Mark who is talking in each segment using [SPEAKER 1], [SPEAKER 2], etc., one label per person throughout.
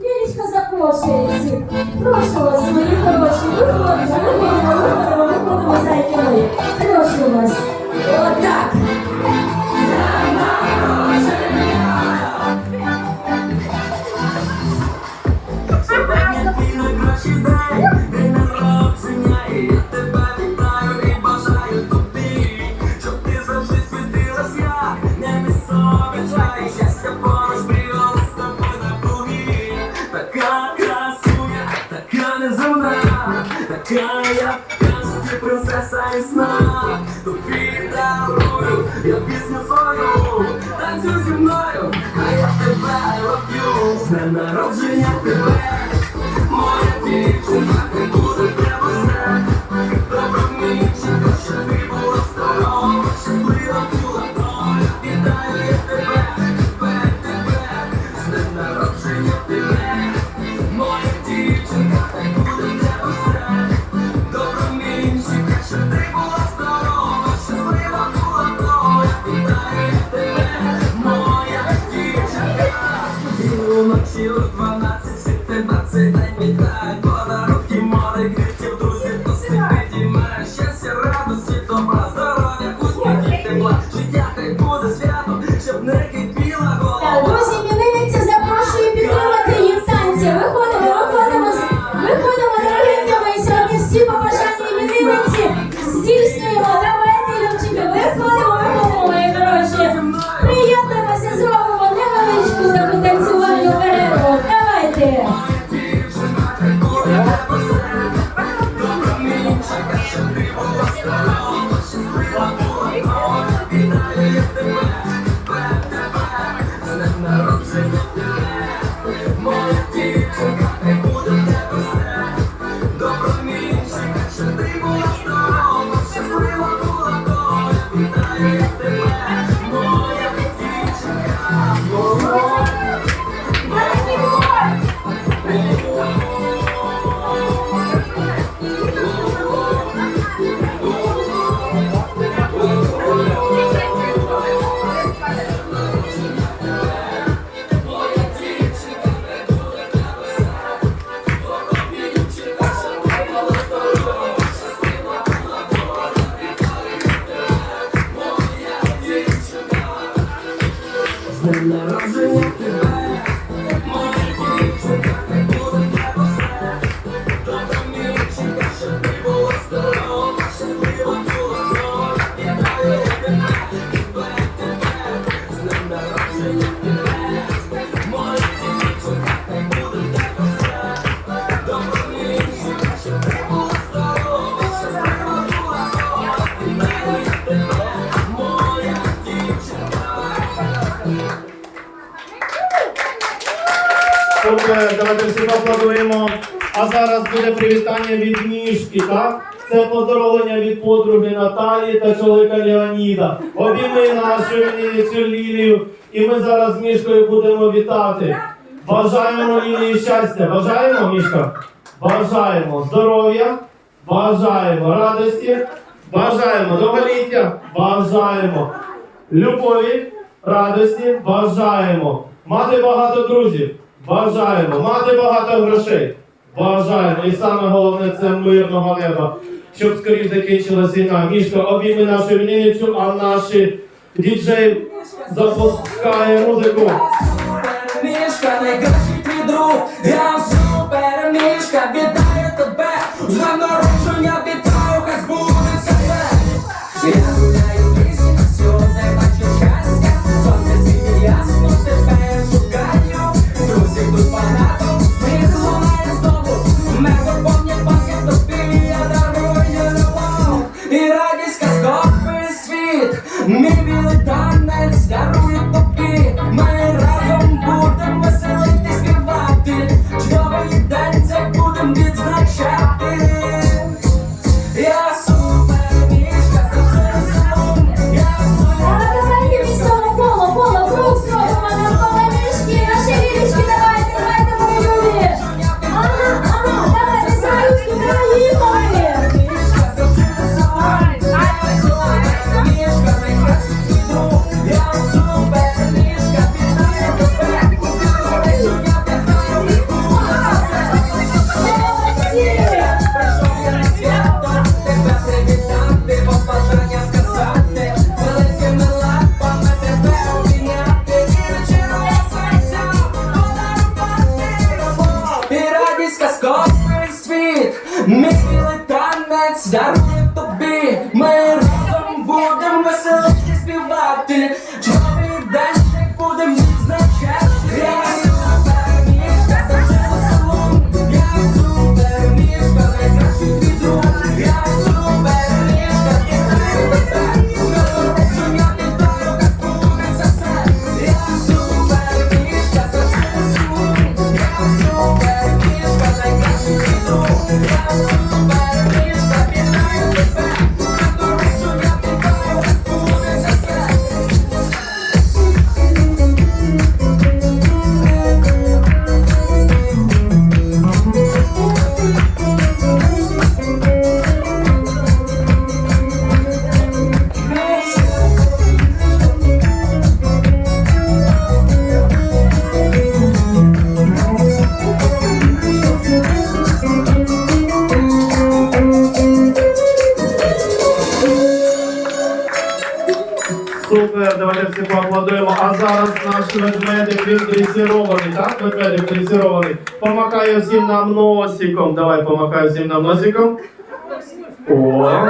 [SPEAKER 1] Лілічка запрошує всіх. Прошу вас, мої хороші, виходимо, виходимо, виходимо, виходимо, зайки мої. Прошу вас. Отак.
[SPEAKER 2] Сьогодні. дай знак, тобі дарую, я пісню свою, танцюй зі мною, а я тебе люблю, з народження тебе, моя дівчина.
[SPEAKER 3] поаплодуємо. А зараз буде привітання від ніжки. так? Це поздоровлення від подруги Наталії та чоловіка Леоніда. Обійми нашу цю лілію, і ми зараз з мішкою будемо вітати. Бажаємо лілії щастя. Бажаємо, мішка? Бажаємо здоров'я, бажаємо радості, бажаємо довголіття, бажаємо любові, радості, бажаємо. Мати багато друзів. Бажаємо мати багато грошей. Бажаємо. І саме головне це мирного неба, щоб скоріше закінчилась війна. Мішка, обійми нашу вільницю, а наші діджеї запускає музику.
[SPEAKER 2] Мішка, найкращий твій друг, я супер мішка, вітаю тебе, За народження вітаю, хай збудеться все. Милий танець дарує
[SPEAKER 3] ведмедик, він дресірований, так? Ведмедик дресірований. Помахає всім нам носиком. Давай, помахай всім нам носиком. О,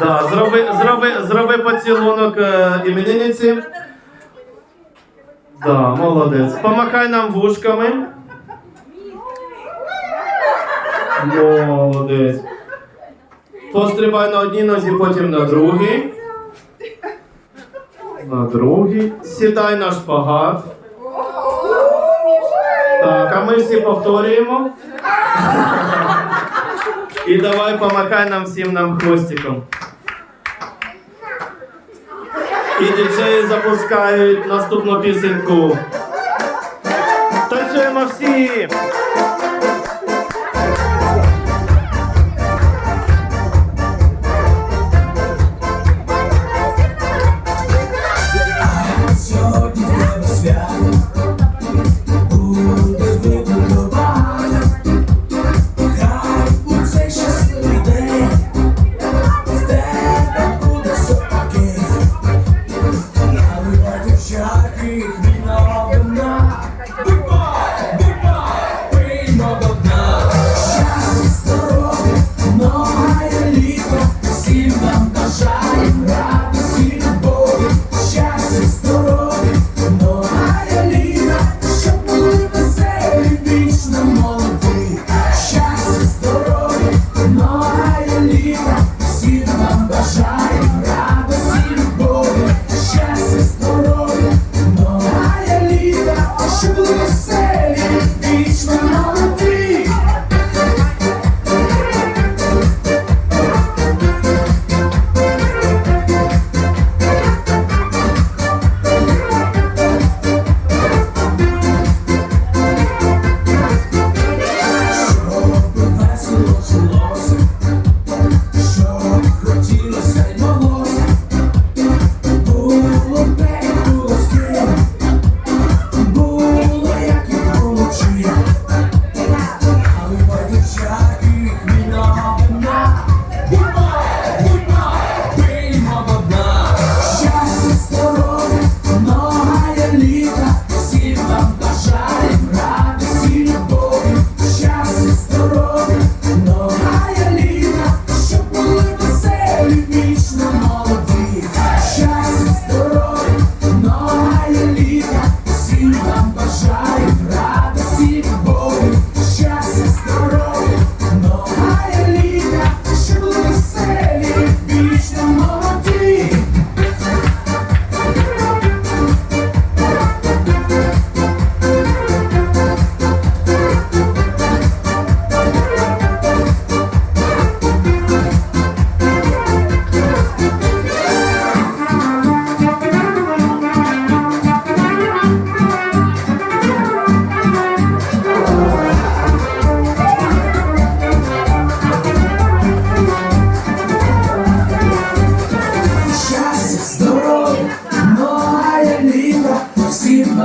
[SPEAKER 3] да, зроби, зроби, зроби поцілунок е, іменинниці. Да, молодець. Помахай нам вушками. Молодець. Пострибай на одній нозі, потім на другій. На другий. Сідай на шпагат. Так, а ми всі повторюємо. І давай помахай нам всім нам хвостиком. І діджеї запускають наступну пісеньку. Танцюємо всі!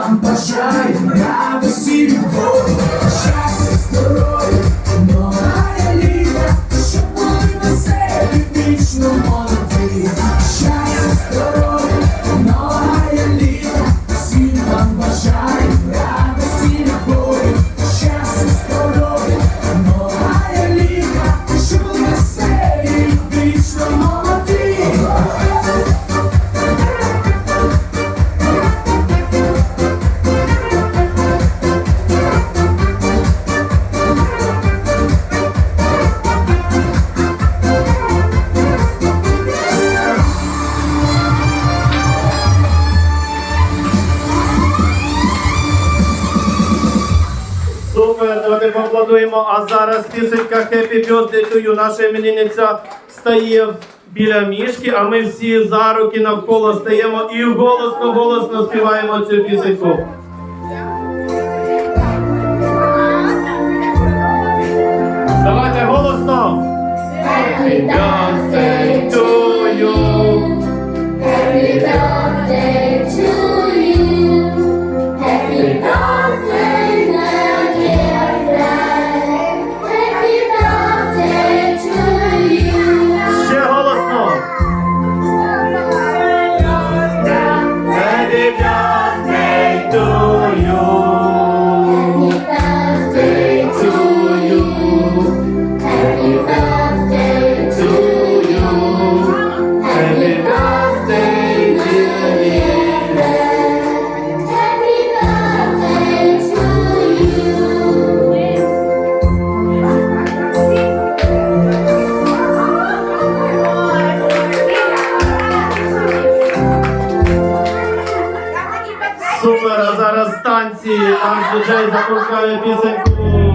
[SPEAKER 3] нам радость и любовь. пісенька Happy Birthday to you наша іменинниця стає біля мішки, а ми всі за руки навколо стаємо і голосно-голосно співаємо цю пісеньку. Давайте голосно! Happy birthday to you!
[SPEAKER 1] Happy birthday!
[SPEAKER 3] станції, там звичай запускає пісеньку.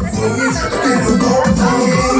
[SPEAKER 4] From me,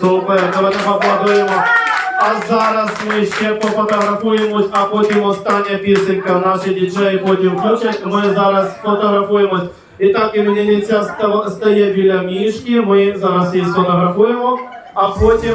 [SPEAKER 3] Супер, давайте поаплодуємо. А зараз ми ще пофотографуємось, а потім остання пісенька. Наші діджеї потім включать. Ми зараз фотографуємось. І так іменіця стає біля мішки. Ми зараз її сфотографуємо, а потім.